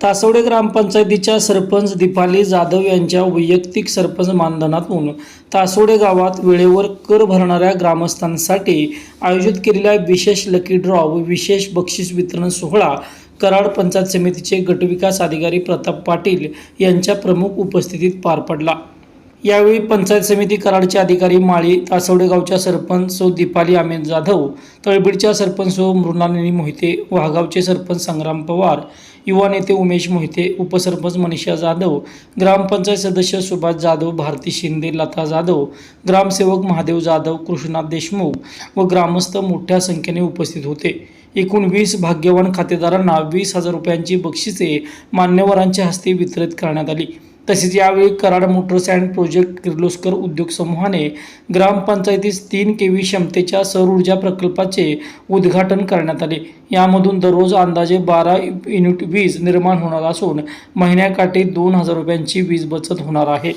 तासवडे ग्रामपंचायतीच्या सरपंच दीपाली जाधव यांच्या वैयक्तिक सरपंच मानधनातून तासवडे गावात वेळेवर कर भरणाऱ्या ग्रामस्थांसाठी आयोजित केलेल्या विशेष लकी ड्रॉ व विशेष बक्षीस वितरण सोहळा कराड पंचायत समितीचे गटविकास अधिकारी प्रताप पाटील यांच्या प्रमुख उपस्थितीत पार पडला. यावेळी पंचायत समिती कराडचे अधिकारी माळी तासवडे गावच्या सरपंच सो दीपाली अमित जाधव तळबीडच्या सरपंच सो मृणालिनी मोहिते वाघावचे सरपंच संग्राम पवार युवा नेते उमेश मोहिते उपसरपंच मनीषा जाधव ग्रामपंचायत सदस्य सुभाष जाधव भारती शिंदे लता जाधव ग्रामसेवक महादेव जाधव कृष्णनाथ देशमुख व ग्रामस्थ मोठ्या संख्येने उपस्थित होते. एकूण वीस भाग्यवान खातेदारांना वीस हजार रुपयांची बक्षिसे मान्यवरांच्या हस्ते वितरित करण्यात आली. तसेच यावेळी Karad motors and project Kirloskar उद्योग समूहाने ग्रामपंचायतीस तीन के व्ही क्षमतेच्या सौर ऊर्जा प्रकल्पाचे उद्घाटन करण्यात आले. यामधून दररोज अंदाजे बारा युनिट वीज निर्माण होणार असून महिन्याकाठी दोन हजार रुपयांची वीज बचत होणार आहे.